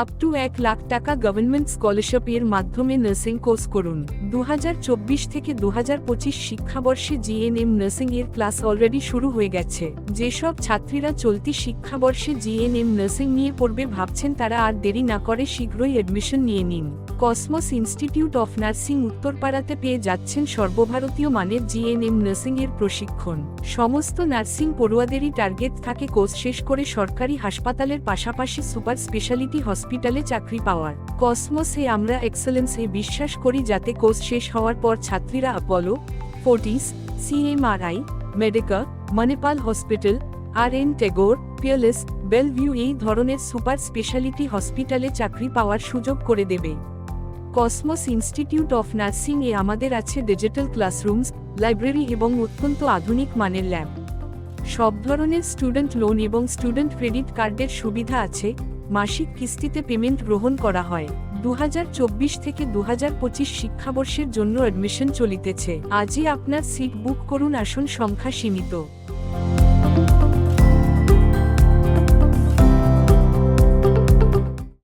Up to এক লাখ টাকা government scholarship এর মাধ্যমে নার্সিং কোর্স করুন। দুহাজার চব্বিশ থেকে দু হাজার পঁচিশ শিক্ষাবর্ষে জিএনএম নার্সিং এর ক্লাস অলরেডি শুরু হয়ে গেছে। যেসব ছাত্রীরা চলতি শিক্ষাবর্ষে জিএনএম নার্সিং নিয়ে পড়বে ভাবছেন তারা আর দেরি না করে শীঘ্রই অ্যাডমিশন নিয়ে নিন। কসমস ইনস্টিটিউট অফ নার্সিং উত্তরপাড়াতে পেয়ে যাচ্ছেন সর্বভারতীয় মানের জিএনএম নার্সিং এর প্রশিক্ষণ। সমস্ত নার্সিং পড়ুয়াদেরই টার্গেট থাকে কোর্স শেষ করে সরকারি হাসপাতালের পাশাপাশি সুপার স্পেশালিটি হসপিটালে চাকরি পাওয়ার। কসমসে আমরা এক্সেলেন্সে বিশ্বাস করি যাতে কোর্স শেষ হওয়ার পর ছাত্রীরা Apollo Fortis CMRI Medica Manipal hospital আর N Tagore Peerless Belle Vue এই ধরনের সুপার স্পেশালিটি হসপিটালে চাকরি পাওয়ার সুযোগ করে দেবে। কসমস ইনস্টিটিউট অফ নার্সিং এ আমাদের আছে ডিজিটাল ক্লাসরুমস লাইব্রেরি এবং অত্যন্ত আধুনিক মানের ল্যাব সব ধরনের স্টুডেন্ট লোন এবং স্টুডেন্ট ক্রেডিট কার্ডের সুবিধা আছে, মাসিক কিস্তিতে পেমেন্ট গ্রহণ করা হয়। দু হাজার চব্বিশ থেকে দু হাজার পঁচিশ শিক্ষাবর্ষের জন্য অ্যাডমিশন চলিতেছে। আজই আপনার সিট বুক করুন, আসন, সংখ্যা সীমিত।